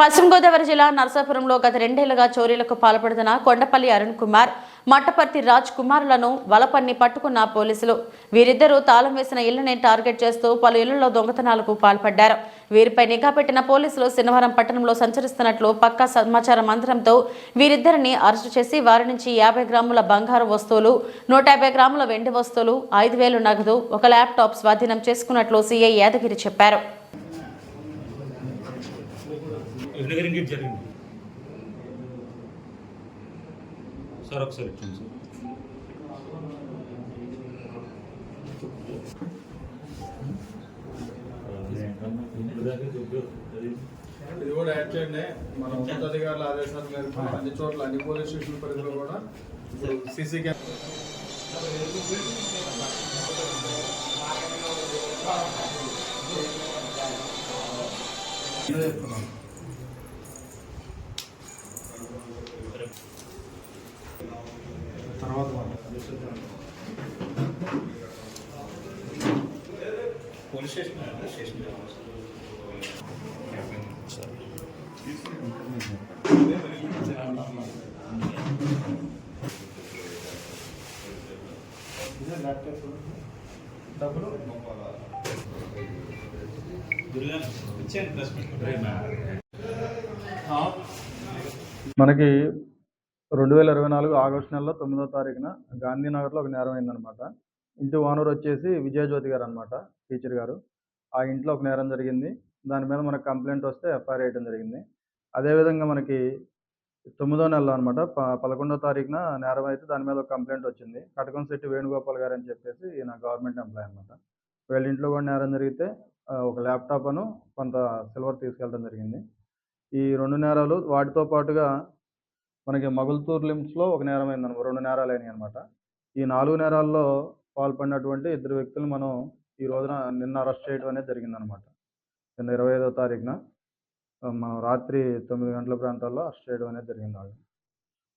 పశ్చిమ గోదావరి జిల్లా నరసాపురంలో గత రెండేళ్ళుగా చోరీలకు పాల్పడుతున్న కొండపల్లి అరుణ్ కుమార్ మట్టపర్తి రాజ్ కుమార్లను వలపన్ని పట్టుకున్న పోలీసులు. వీరిద్దరూ తాళం వేసిన ఇళ్ళనే టార్గెట్ చేస్తూ పలు ఇళ్ళలో దొంగతనాలకు పాల్పడ్డారు. వీరిపై నిఘా పెట్టిన పోలీసులు శనివారం పట్టణంలో సంచరిస్తున్నట్లు పక్కా సమాచారం అందడంతో వీరిద్దరిని అరెస్టు చేసి వారి నుంచి యాభై గ్రాముల బంగారు వస్తువులు నూట యాభై గ్రాముల వెండి వస్తువులు ఐదు వేలు నగదు ఒక ల్యాప్టాప్ స్వాధీనం చేసుకున్నట్లు సీఐ యాదగిరి చెప్పారు. వినగర్ జరిగింది. సార్ ఒకసారి ఇచ్చాను సార్. ఇది కూడా యాడ్ చేయండి. మన ఉన్నతాధికారుల ఆదేశాల మేరకు అన్ని చోట్ల అన్ని పోలీస్ స్టేషన్ పరిధిలో కూడా సీసీ కెమెరా తర్వాత పోలీస్ స్టేషన్ స్టేషన్ డబ్బులు దుర్గా ఇచ్చాను ప్రెస్ మనకి రెండు వేల ఇరవై నాలుగు ఆగస్టు నెలలో తొమ్మిదో తారీఖున గాంధీనగర్లో ఒక నేరం అయిందనమాట. ఇంటి ఓనర్ వచ్చేసి విజయజ్యోతి గారు అనమాట టీచర్ గారు. ఆ ఇంట్లో ఒక నేరం జరిగింది. దాని మీద మనకు కంప్లైంట్ వస్తే ఎఫ్ఐఆర్ వేయడం జరిగింది. అదేవిధంగా మనకి తొమ్మిదో నెలలో అనమాట ప పదకొండో తారీఖున నేరం అయితే దాని మీద ఒక కంప్లైంట్ వచ్చింది. కటకంశెట్టి వేణుగోపాల్ గారు అని చెప్పేసి ఈయన గవర్నమెంట్ ఎంప్లాయ్ అనమాట. వీళ్ళ ఇంట్లో కూడా నేరం జరిగితే ఒక ల్యాప్టాప్ అను కొంత సిల్వర్ తీసుకెళ్ళడం జరిగింది. ఈ రెండు నేరాలు వాటితో పాటుగా మనకి మగుల్తూర్ లిమ్స్లో ఒక నేరం అయిందనమాట రెండు నేరాలు అయినాయి అనమాట ఈ నాలుగు నేరాల్లో పాల్పడినటువంటి ఇద్దరు వ్యక్తులు మనం ఈ రోజున నిన్న అరెస్ట్ చేయడం అనేది జరిగిందనమాట నిన్న ఇరవై ఐదో తారీఖున మనం రాత్రి తొమ్మిది గంటల ప్రాంతాల్లో అరెస్ట్ చేయడం అనేది జరిగింది వాళ్ళు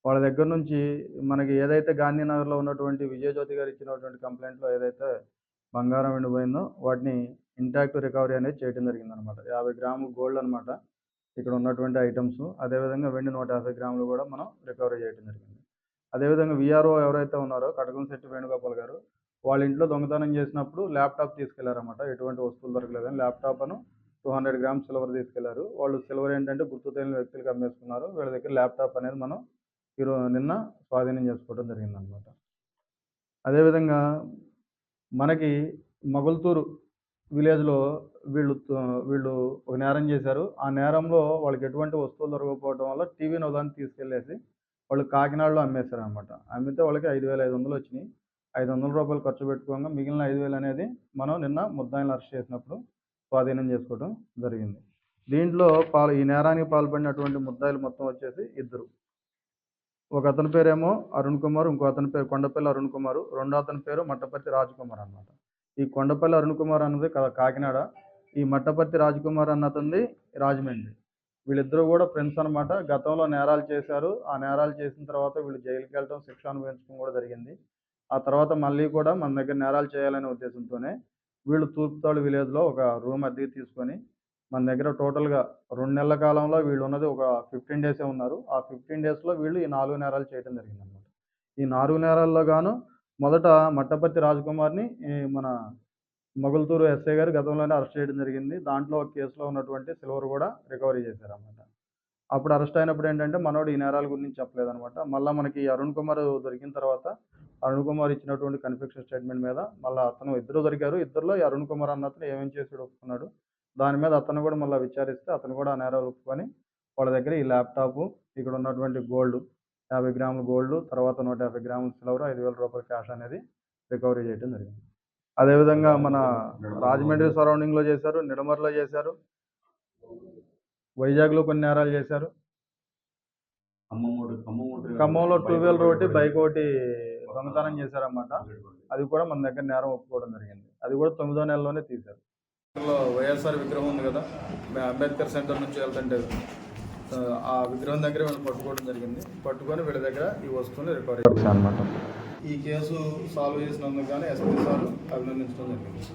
వాళ్ళ దగ్గర నుంచి మనకి ఏదైతే గాంధీనగర్లో ఉన్నటువంటి విజయజ్యోతి గారు ఇచ్చినటువంటి కంప్లైంట్లో ఏదైతే బంగారం ఎండిపోయిందో వాటిని ఇంటాక్ట్ రికవరీ అనేది చేయడం జరిగిందనమాట యాభై గ్రాములు గోల్డ్ అనమాట ఇక్కడ ఉన్నటువంటి ఐటమ్స్. అదేవిధంగా వెండి నూట యాభై గ్రాములు కూడా మనం రికవరీ చేయడం జరిగింది. అదేవిధంగా విఆర్ఓ ఎవరైతే ఉన్నారో కటకంశెట్టి వేణుగోపాల్ గారు వాళ్ళ ఇంట్లో దొంగతనం చేసినప్పుడు ల్యాప్టాప్ తీసుకెళ్ళారన్నమాట. ఎటువంటి వస్తువులు దొరకలేదని ల్యాప్టాప్ అను టూ హండ్రెడ్ గ్రామ్స్ సిల్వర్ తీసుకెళ్ళారు. వాళ్ళు సిల్వర్ ఏంటంటే గుర్తు తెలియని వ్యక్తులకు అమ్మేసుకున్నారు. వీళ్ళ దగ్గర ల్యాప్టాప్ అనేది మనం ఈరోజు నిన్న స్వాధీనం చేసుకోవడం జరిగిందనమాట అదేవిధంగా మనకి మొగల్తూరు విలేజ్లో వీళ్ళు వీళ్ళు ఒక నేరం చేశారు. ఆ నేరంలో వాళ్ళకి ఎటువంటి వస్తువులు దొరకకపోవడం వల్ల టీవీని ఉదాహరణ తీసుకెళ్ళేసి వాళ్ళు కాకినాడలో అమ్మేశారు అనమాట అమ్మితే వాళ్ళకి ఐదు వేల ఐదు వందలు వచ్చినాయి. ఐదు వందల రూపాయలు ఖర్చు పెట్టుకోగా మిగిలిన ఐదు వేలు అనేది మనం నిన్న ముద్దాయిలు అరెస్ట్ చేసినప్పుడు స్వాధీనం చేసుకోవడం జరిగింది. దీంట్లో పాలు ఈ నేరానికి పాల్పడినటువంటి ముద్దాయిలు మొత్తం వచ్చేసి ఇద్దరు. ఒక అతని పేరేమో అరుణ్ కుమార్ ఇంకో అతని పేరు కొండపల్లి అరుణ్ కుమార్ రెండో అతని పేరు మట్టపర్తి రాజ్ కుమార్ అన్నమాట. ఈ కొండపల్లి అరుణ్ కుమార్ అన్నది కాకినాడ. ఈ మట్టపర్తి రాజకుమార్ కుమార్ రాజమండ్రి. వీళ్ళిద్దరూ కూడా ఫ్రెండ్స్ అన్నమాట. గతంలో నేరాలు చేశారు. ఆ నేరాలు చేసిన తర్వాత వీళ్ళు జైలుకి వెళ్ళడం శిక్ష అనుభవించడం కూడా జరిగింది. ఆ తర్వాత మళ్ళీ కూడా మన దగ్గర నేరాలు చేయాలనే ఉద్దేశంతోనే వీళ్ళు తూర్పుతాడు విలేజ్లో ఒక రూమ్ అద్దెకి తీసుకొని మన దగ్గర టోటల్గా రెండు నెలల కాలంలో వీళ్ళు ఉన్నది ఒక ఫిఫ్టీన్ డేసే ఉన్నారు. ఆ ఫిఫ్టీన్ డేస్లో వీళ్ళు ఈ నాలుగు నేరాలు చేయడం జరిగింది అనమాట ఈ నాలుగు నేరాల్లో గాను మొదట మట్టపర్తి రాజకుమార్ని మన మొగల్తూరు ఎస్ఐ గారు గతంలోనే అరెస్ట్ చేయడం జరిగింది. దాంట్లో ఒక కేసులో ఉన్నటువంటి సిల్వర్ కూడా రికవరీ చేశారన్నమాట. అప్పుడు అరెస్ట్ అయినప్పుడు ఏంటంటే మనోడు ఈ నేరాల గురించి చెప్పలేదనమాట మళ్ళీ మనకి ఈ అరుణ్ కుమార్ దొరికిన తర్వాత అరుణ్ కుమార్ ఇచ్చినటువంటి కన్ఫెక్షన్ స్టేట్మెంట్ మీద మళ్ళీ అతను ఇద్దరు దొరికారు. ఇద్దరులో ఈ అరుణ్ కుమార్ అన్న అతను ఏమేమి చేసాడు ఒప్పుకున్నాడు. దాని మీద అతను కూడా మళ్ళీ విచారిస్తే అతను కూడా ఆ నేరాలు ఒప్పుకొని వాళ్ళ దగ్గర ఈ ల్యాప్టాప్ ఇక్కడ ఉన్నటువంటి గోల్డ్ యాభై గ్రాముల గోల్డ్ తర్వాత నూట యాభై గ్రాముల సిల్వర్ ఐదు వేల రూపాయల క్యాష్ అనేది రికవరీ చేయడం జరిగింది. అదేవిధంగా మన రాజమండ్రి సరౌండింగ్లో చేశారు నిడమర్లో చేశారు వైజాగ్లో కొన్ని నేరాలు చేశారు. ఖమ్మంలో టూ వీలర్ ఒకటి బైక్ ఒకటి దొంగతనం చేశారన్నమాట. అది కూడా మన దగ్గర నేరం ఒప్పుకోవడం జరిగింది. అది కూడా తొమ్మిదో నెలలోనే తీశారు. వైఎస్ఆర్ విగ్రహం ఉంది కదా మేము అంబేద్కర్ సెంటర్ నుంచి వెళ్తుంటే ఆ విగ్రహం దగ్గర వీళ్ళు పట్టుకోవడం జరిగింది. పట్టుకొని వీళ్ళ దగ్గర ఈ వస్తువుని రికవరీ అనమాట ఈ కేసు సాల్వ్ చేసినందుకు కానీ ఎస్పీ సార్ అభినందించడం జరిగింది.